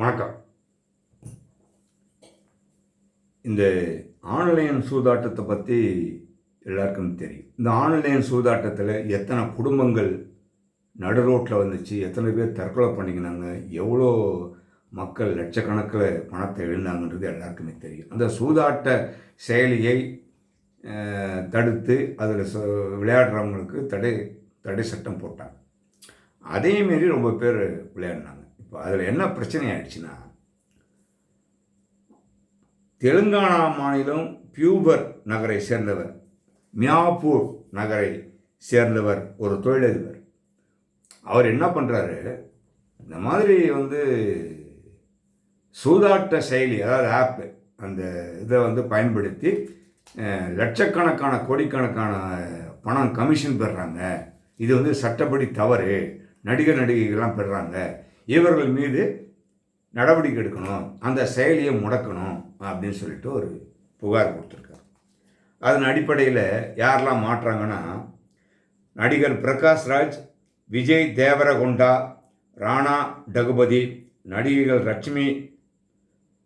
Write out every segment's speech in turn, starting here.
வணக்கம். இந்த ஆன்லைன் சூதாட்டத்தை பற்றி எல்லாருக்கும் தெரியும். இந்த ஆன்லைன் சூதாட்டத்தில் எத்தனை குடும்பங்கள் நடு ரோட்டில் வந்துச்சு எத்தனை பேர் தற்கொலை பண்ணிக்கினாங்க எவ்வளோ மக்கள் லட்சக்கணக்கில் பணத்தை எழுந்தாங்கன்றது எல்லாருக்குமே தெரியும். அந்த சூதாட்ட செயலியை தடுத்து அதில் விளையாடுறவங்களுக்கு தடை தடை சட்டம் போட்டாங்க. அதேமாரி ரொம்ப பேர் விளையாடினாங்க. அதில் என்ன பிரச்சனை ஆயிடுச்சுன்னா தெலுங்கானா மாநிலம் பியூபர் நகரை சேர்ந்தவர் மியாப்பூர் நகரை சேர்ந்தவர் ஒரு தொழிலதிபர். அவர் என்ன பண்ணுறாரு இந்த மாதிரி வந்து சூதாட்ட செயலி அதாவது ஆப்பு அந்த இதை வந்து பயன்படுத்தி லட்சக்கணக்கான கோடிக்கணக்கான பணம் கமிஷன் பெறுறாங்க இது வந்து சட்டப்படி தவறு. நடிகர் நடிகைகள்லாம் பெறுறாங்க இவர்கள் மீது நடவடிக்கை எடுக்கணும் அந்த செயலியை முடக்கணும் அப்படின்னு சொல்லிட்டு ஒரு புகார் கொடுத்துருக்காரு. அதன் அடிப்படையில் யாரெல்லாம் மாட்டுறாங்கன்னா நடிகர் பிரகாஷ் ராஜ் விஜய் தேவரகொண்டா ராணா டகுபதி நடிகைகள் லட்சுமி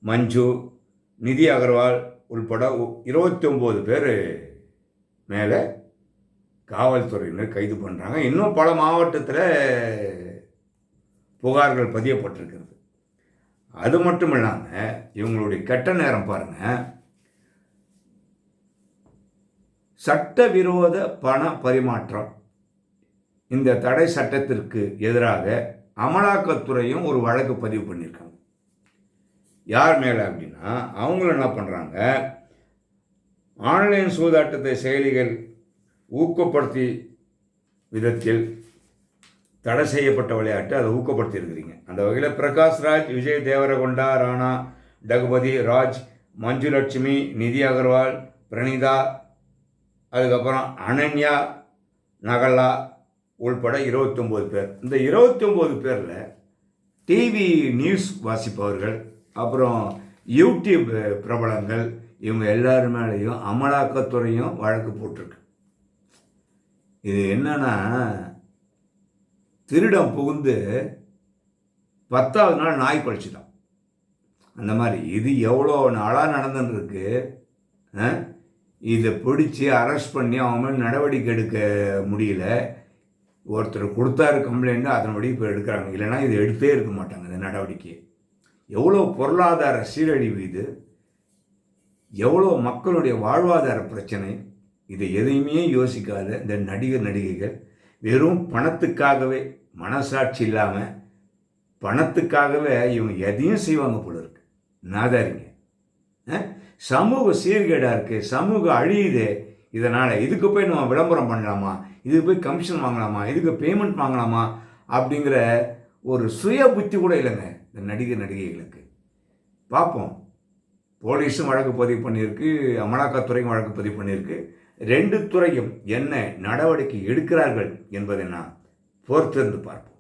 மஞ்சு நிதி அகர்வால் உள்பட இருபத்தி ஒம்பது பேர் மேலே காவல்துறையினர் கைது பண்ணுறாங்க இன்னும் பல மாவட்டத்தில் புகார்கள் பதியப்பட்டிருக்கிறது. அது மட்டும் இல்லாமல் இவங்களுடைய கெட்ட நேரம் பாருங்கள் சட்டவிரோத பண பரிமாற்றம். இந்த தடை சட்டத்திற்கு எதிராக அமலாக்கத்துறையும் ஒரு வழக்கு பதிவு பண்ணியிருக்காங்க. யார் மேலே அப்படின்னா அவங்களும் என்ன பண்ணுறாங்க ஆன்லைன் சூதாட்டத்தை செயலிகள் ஊக்கப்படுத்தி விதத்தில் தடை செய்யப்பட்ட விளையாட்டு அதை ஊக்கப்படுத்தியிருக்கிறீங்க. அந்த வகையில் பிரகாஷ் ராஜ் விஜய் தேவரகொண்டா ராணா டகுபதி ராஜ் மஞ்சு லட்சுமி நிதி அகர்வால் பிரணீதா அதுக்கப்புறம் அனன்யா நகலா உள்பட இருபத்தொம்போது பேர். இந்த இருபத்தொம்போது பேரில் டிவி நியூஸ் வாசிப்பவர்கள் அப்புறம் யூடியூப் பிரபலங்கள் இவங்க எல்லாரு மேலேயும் அமலாக்கத்துறையும் வழக்கு போட்டிருக்கு. இது என்னன்னா திருடம் புகுந்து பத்தாவது நாள் நாய் பழிச்சிட்டான் அந்த மாதிரி இது எவ்வளோ நாளாக நடந்துருக்கு இதை பிடிச்சி அரெஸ்ட் பண்ணி அவங்க மேலே நடவடிக்கை எடுக்க முடியல. ஒருத்தர் கொடுத்தாரு கம்ப்ளைண்ட் அதன்படி இப்போ எடுக்கிறாங்க. இல்லைன்னா இது எடுத்தே இருக்க மாட்டாங்க இந்த நடவடிக்கையை. எவ்வளோ பொருளாதார சீரழிவு இது. எவ்வளோ மக்களுடைய வாழ்வாதார பிரச்சனை. இதை எதையுமே யோசிக்காத இந்த நடிகர் நடிகைகள் வெறும் பணத்துக்காகவே மனசாட்சி இல்லாமல் பணத்துக்காகவே இவங்க எதையும் செய்வாங்க போல இருக்கு. நாதாரிங்க. சமூக சீர்கேடாக இருக்குது சமூகம் அழியுது. இதனால் இதுக்கு போய் நம்ம விளம்பரம் பண்ணலாமா? இதுக்கு போய் கமிஷன் வாங்கலாமா? இதுக்கு பேமெண்ட் வாங்கலாமா? அப்படிங்கிற ஒரு சுய புத்தி கூட இல்லைங்க. இந்த நடிகர் நடிகைகளுக்கு. பார்ப்போம். போலீஸும் வழக்கு பதிவு பண்ணியிருக்கு. அமலாக்கத்துறையும் வழக்கு பதிவு பண்ணியிருக்கு. ரெண்டு துறையும் என்ன நடவடிக்கை எடுக்கிறார்கள் என்பதை நான் பொறுத்திருந்து பார்ப்போம்.